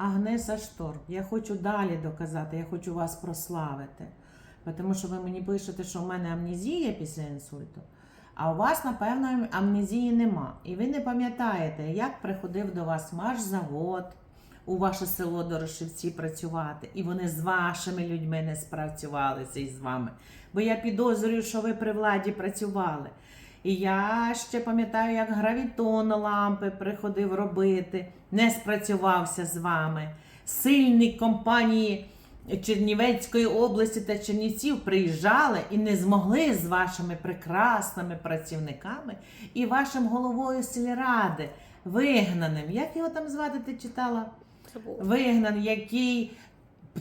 Агнеса Шторм. Я хочу далі доказати, я хочу вас прославити. Тому що ви мені пишете, що в мене амнезія після інсульту, а у вас, напевно, амнезії нема. І ви не пам'ятаєте, як приходив до вас маршзавод у ваше село Дорошівці працювати, і вони з вашими людьми не спрацювалися із вами. Бо я підозрюю, що ви при владі працювали. І я ще пам'ятаю, як гравітон лампи приходив робити, не спрацювався з вами. Сильні компанії Чернівецької області та Чернівців приїжджали і не змогли з вашими прекрасними працівниками і вашим головою сільради, вигнаним. Як його там звати, ти читала? Вигнан, який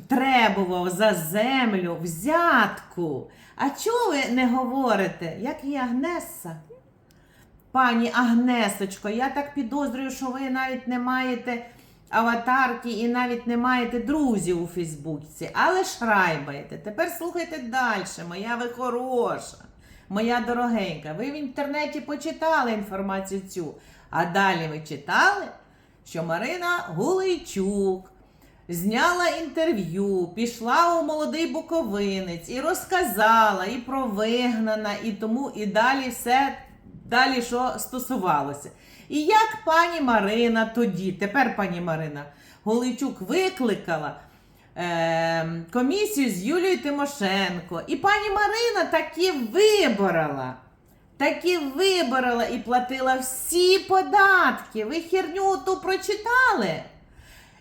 требував за землю взятку. А чого ви не говорите, як і Агнеса? Пані Агнесочко, я так підозрюю, що ви навіть не маєте аватарки і навіть не маєте друзів у Фейсбуці, але шрайбаєте. Тепер слухайте далі, моя ви хороша, моя дорогенька. Ви в інтернеті почитали інформацію цю, а далі ви читали, що Марина Гулейчук зняла інтерв'ю, пішла у молодий Буковинець і розказала і про вигнана, і тому, і далі все далі, що стосувалося. І як пані Марина тоді, тепер пані Марина Голийчук викликала е, комісію з Юлією Тимошенко, і пані Марина таки виборола. Таки виборола і платила всі податки. Ви херню ту прочитали?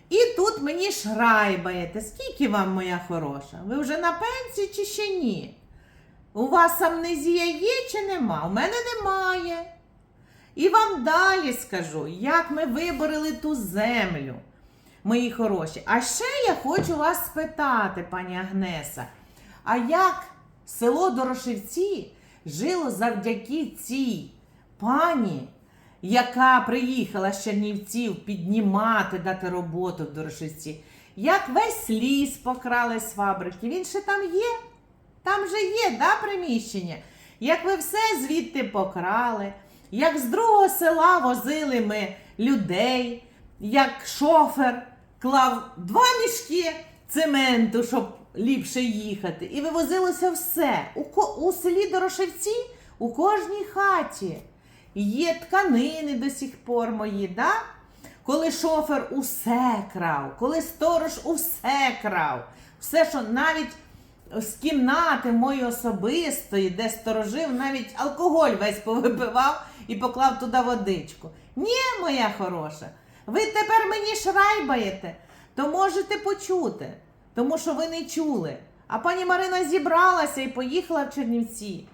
І тут мені шрайбаєте. Скільки вам, моя хороша? Ви вже на пенсії чи ще ні? У вас амнезія є чи нема? У мене немає. І вам далі скажу, як ми вибороли ту землю, мої хороші. А ще я хочу вас спитати, пані Агнеса, а як село Дорошівці жило завдяки цій пані, яка приїхала з Чернівців піднімати, дати роботу в Дорошівці? Як весь ліс покрали з фабрики? Він ще там є? Там же є, да, приміщення? Як ви все звідти покрали, як з другого села возили ми людей, як шофер клав два мішки цементу, щоб ліпше їхати. І вивозилося все. У, у селі Дорошевці у кожній хаті є тканини до сих пор мої, да? коли шофер усе крав, коли сторож усе крав, все, що навіть з кімнати моєї особистої, де сторожив, навіть алкоголь весь повипивав і поклав туди водичку. Ні, моя хороша, ви тепер мені шрайбаєте, то можете почути, тому що ви не чули. А пані Марина зібралася і поїхала в Чернівці.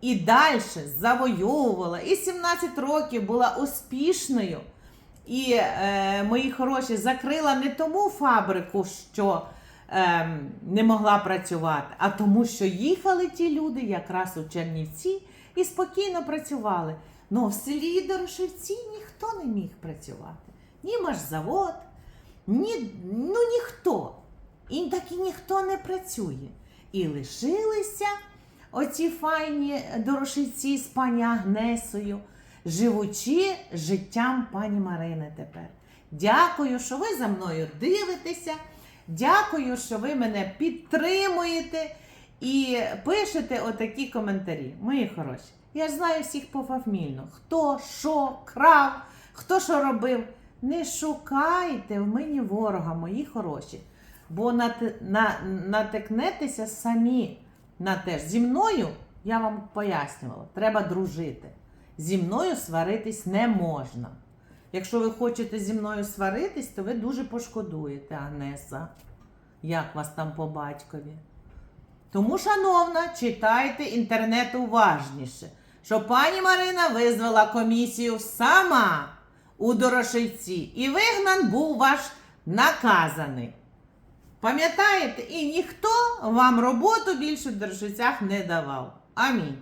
І далі завойовувала. І 17 років була успішною. І е, мої хороші закрила не тому фабрику, що ем, не могла працювати, а тому, що їхали ті люди якраз у Чернівці і спокійно працювали. Ну в селі Дорошівці ніхто не міг працювати. Ні машзавод, ні, ну ніхто. І так і ніхто не працює. І лишилися оці файні дорошівці з пані Агнесою, живучи життям пані Марини тепер. Дякую, що ви за мною дивитеся. Дякую, що ви мене підтримуєте і пишете отакі коментарі. Мої хороші. Я ж знаю всіх пофамільно. Хто що крав, хто що робив. Не шукайте в мені ворога, мої хороші, бо нат- на, натикнетеся самі на те ж. Зі мною, я вам пояснювала, треба дружити. Зі мною сваритись не можна. Якщо ви хочете зі мною сваритись, то ви дуже пошкодуєте, Агнеса. Як вас там по батькові? Тому, шановна, читайте інтернет уважніше, що пані Марина визвала комісію сама у Дорошівці, і вигнан був ваш наказаний. Пам'ятаєте? І ніхто вам роботу більше в держицях не давав. Амінь.